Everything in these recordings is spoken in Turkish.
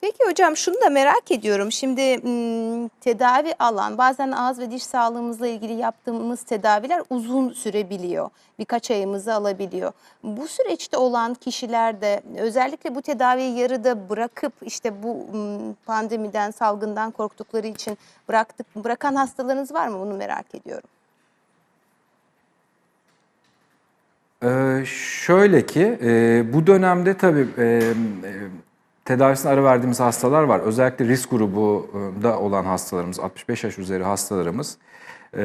Peki hocam şunu da merak ediyorum. Şimdi tedavi alan bazen ağız ve diş sağlığımızla ilgili yaptığımız tedaviler uzun sürebiliyor. Birkaç ayımızı alabiliyor. Bu süreçte olan kişiler de özellikle bu tedaviyi yarıda bırakıp işte bu pandemiden, salgından korktukları için bıraktık bırakan hastalarınız var mı? Bunu merak ediyorum. Ee, şöyle ki e, bu dönemde tabii e, e, tedavisine ara verdiğimiz hastalar var. Özellikle risk grubunda olan hastalarımız, 65 yaş üzeri hastalarımız. e,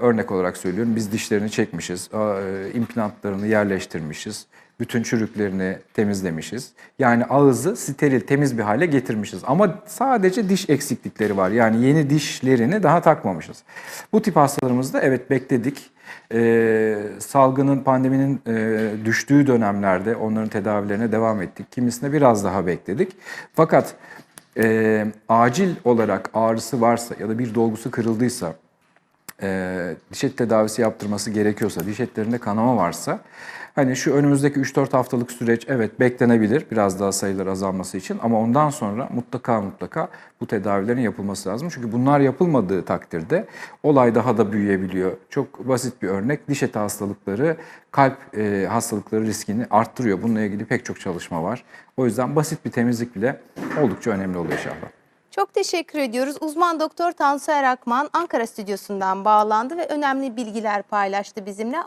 örnek olarak söylüyorum biz dişlerini çekmişiz, e, implantlarını yerleştirmişiz, bütün çürüklerini temizlemişiz. Yani ağzı steril, temiz bir hale getirmişiz. Ama sadece diş eksiklikleri var. Yani yeni dişlerini daha takmamışız. Bu tip hastalarımızda evet bekledik. Ee, salgının, pandeminin e, düştüğü dönemlerde onların tedavilerine devam ettik. Kimisine biraz daha bekledik. Fakat e, acil olarak ağrısı varsa ya da bir dolgusu kırıldıysa, e, diş eti tedavisi yaptırması gerekiyorsa, diş etlerinde kanama varsa hani şu önümüzdeki 3-4 haftalık süreç evet beklenebilir biraz daha sayılar azalması için ama ondan sonra mutlaka mutlaka bu tedavilerin yapılması lazım. Çünkü bunlar yapılmadığı takdirde olay daha da büyüyebiliyor. Çok basit bir örnek diş eti hastalıkları kalp e, hastalıkları riskini arttırıyor. Bununla ilgili pek çok çalışma var. O yüzden basit bir temizlik bile oldukça önemli oluyor inşallah. Çok teşekkür ediyoruz. Uzman doktor Tansu Erakman Ankara stüdyosundan bağlandı ve önemli bilgiler paylaştı bizimle.